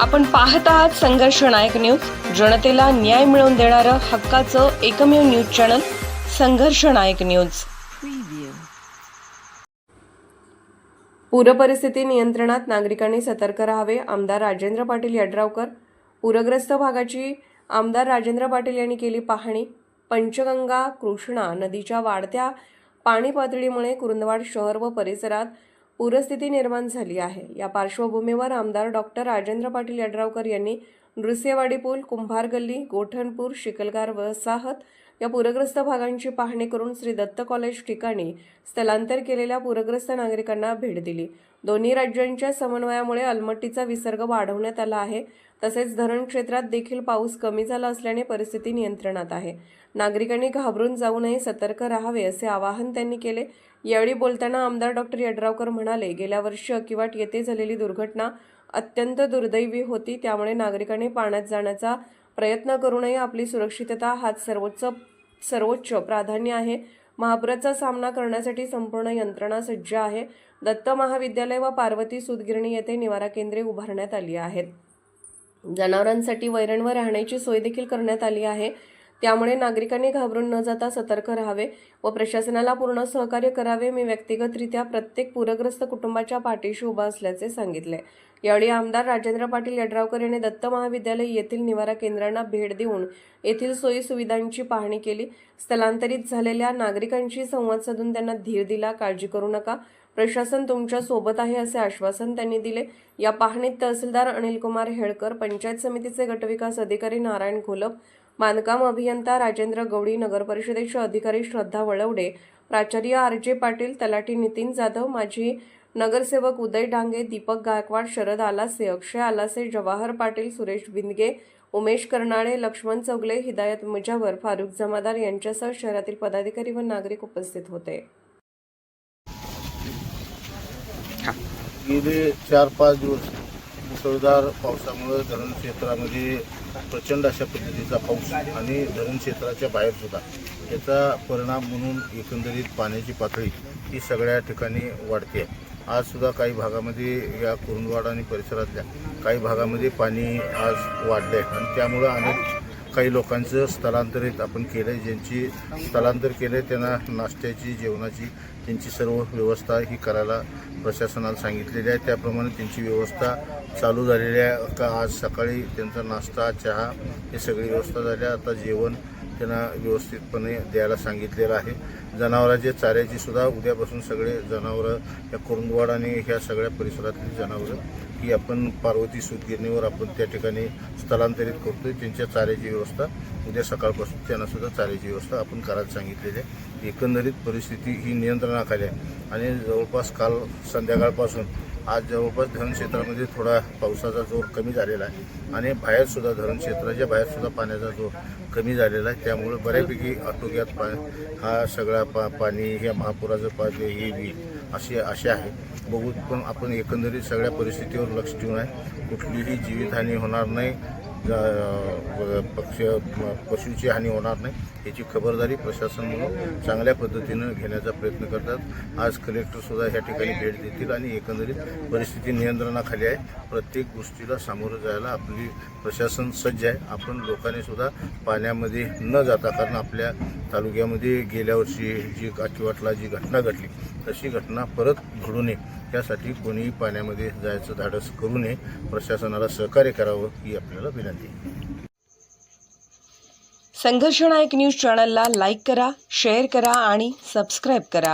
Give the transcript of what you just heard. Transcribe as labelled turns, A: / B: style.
A: आपण पाहत आहात संघर्ष नायक न्यूज. जनतेला न्याय मिळवून देणारं हक्काचं एकमेव न्यूज चॅनल संघर्ष नायक न्यूज. पूरपरिस्थिती नियंत्रणात नागरिकांनी सतर्क राहावे आमदार राजेंद्र पाटील यड्रावकर. पूरग्रस्त भागाची आमदार राजेंद्र पाटील यांनी केली पाहणी. पंचगंगा कृष्णा नदीच्या वाढत्या पाणी पातळीमुळे कुरुंदवाड शहर व परिसरात पूरस्थिती निर्माण झाली आहे. या पार्श्वभूमीवर आमदार डॉक्टर राजेंद्र पाटील यड्रावकर यांनी नृसिंहवाडी पूल कुंभार गल्ली गोठणपूर शिकलगार वसाहत या पूरग्रस्त भागांची पाहणी करून श्री दत्त कॉलेज ठिकाणी स्थलांतर केलेल्या पूरग्रस्त नागरिकांना भेट दिली. दोन्ही राज्यांच्या समन्वयामुळे अलमट्टीचा विसर्ग वाढवण्यात आला आहे. तसेच धरण क्षेत्रात देखील पाऊस कमी झाला असल्याने परिस्थिती नियंत्रणात आहे. नागरिकांनी घाबरून जाऊ नये सतर्क राहावे असे आवाहन त्यांनी केले. यावेळी बोलताना आमदार डॉक्टर यड्रावकर म्हणाले गेल्या वर्षी अकिवाट येथे झालेली दुर्घटना अत्यंत दुर्दैवी होती. त्यामुळे नागरिकांनी पाण्यात जाण्याचा प्रयत्न करू नये आपली सुरक्षितता हाच सर्वोच्च सर्वोच्च प्राधान्य आहे. महापुराचा सामना करण्यासाठी संपूर्ण यंत्रणा सज्ज आहे. दत्त महाविद्यालय व पार्वती सुदगिरणी येथे निवारा केंद्रे उभारण्यात आली आहेत. जनावरांसाठी वैरण व राहण्याची सोय देखील करण्यात आली आहे. त्यामुळे नागरिकांनी घाबरून न जाता सतर्क राहावे व प्रशासनाला पूर्ण सहकार्य करावे. मी व्यक्तिगतरित्या प्रत्येक पूरग्रस्त कुटुंबाच्या पाठीशी उभा असल्याचे सांगितले. यावेळी आमदार राजेंद्र पाटील यड्रावकर यांनी दत्त महाविद्यालय येथील निवारा केंद्रांना भेट देऊन येथील सोयी सुविधांची पाहणी केली. स्थलांतरित झालेल्या नागरिकांशी संवाद साधून त्यांना धीर दिला. काळजी करू नका. प्रशासन तुमच्यासोबत आहे असे आश्वासन त्यांनी दिले. या पाहणीत तहसीलदार अनिल कुमार हेळकर पंचायत समितीचे गटविकास अधिकारी नारायण घोलप बांधकाम अभियंता राजेंद्र गवडी नगरपरिषदेचे अधिकारी श्रद्धा वळवडे प्राचार्य आर जे पाटील तलाठी नितीन जाधव माजी नगरसेवक उदय डांगे दीपक गायकवाड शरद आलासे अक्षय आलासे जवाहर पाटील सुरेश बिंदगे उमेश कर्नाळे लक्ष्मण चौगले हिदायत मुजावर फारुख जमादार यांच्यासह शहरातील पदाधिकारी व नागरिक उपस्थित होते.
B: गेले चार पाच दिवस मुसळधार पावसामुळे धरण क्षेत्रामध्ये प्रचंड अशा पद्धतीचा पाऊस आणि धरण क्षेत्राच्या बाहेर सुद्धा याचा परिणाम म्हणून एकंदरीत पाण्याची पातळी ही सगळ्या ठिकाणी वाढते. आज सुद्धा काही भागामध्ये या कुरुंदवाड आणि परिसरातल्या काही भागामध्ये पाणी आज वाढलं आहे आणि त्यामुळं अनेक काही लोकांचं स्थलांतरित आपण केलं आहे ज्यांची स्थलांतर केलं आहे त्यांना नाश्त्याची जेवणाची त्यांची सर्व व्यवस्था ही करायला प्रशासनाला सांगितलेली आहे. त्याप्रमाणे त्यांची व्यवस्था चालू झालेली आहे. का आज सकाळी त्यांचा नाश्ता चहा हे सगळी व्यवस्था झाली आता जेवण त्यांना व्यवस्थितपणे द्यायला सांगितलेलं आहे. जनावरांच्या चाऱ्याची सुद्धा उद्यापासून सगळे जनावरं या कुरुंदवाड आणि ह्या सगळ्या परिसरातली जनावरं ही आपण पार्वती सूतगिरणीवर आपण त्या ठिकाणी स्थलांतरित करतोय. त्यांच्या चाऱ्याची व्यवस्था उद्या सकाळपासून त्यांना सुद्धा चाऱ्याची व्यवस्था आपण करायला सांगितलेली आहे. एकंदरीत परिस्थिती ही नियंत्रणाखाली आहे. आणि जवळपास काल संध्याकाळपासून आज जवळपास धरण क्षेत्रामध्ये थोडा पावसाचा जोर कमी झालेला आहे. आणि बाहेरसुद्धा धरणक्षेत्राच्या धरण क्षेत्राच्या पाण्याचा जोर कमी झालेला आहे. त्यामुळे बऱ्यापैकी आटोक्यात पा हा सगळा पा पाणी हे महापुराचं पाणी हे बी असे असे आहे. बघू पण आपण एकंदरीत सगळ्या परिस्थितीवर लक्ष ठेवून आहे. कुठलीही जीवितहानी होणार नाही. पक्ष पशूची हानी होणार नाही याची खबरदारी प्रशासन म्हणून चांगल्या पद्धतीनं घेण्याचा प्रयत्न करतात. आज कलेक्टरसुद्धा ह्या ठिकाणी भेट देतील आणि एकंदरीत परिस्थिती नियंत्रणाखाली आहे. प्रत्येक गोष्टीला सामोरं जायला आपली प्रशासन सज्ज आहे. आपण लोकांनी सुद्धा पाण्यामध्ये न जाता कारण आपल्या तालुक्यामध्ये गेल्या वर्षी जी काठीवाटला जी घटना घडली तशी घटना परत घडू नये. त्यासाठी कोणीही पाण्यामध्ये जायचं धाडस करू नये. प्रशासनाला सहकार्य करावं ही आपल्याला विनंती.
A: संघर्षनायक न्यूज चॅनलला लाईक करा शेअर करा आणि सबस्क्राईब करा.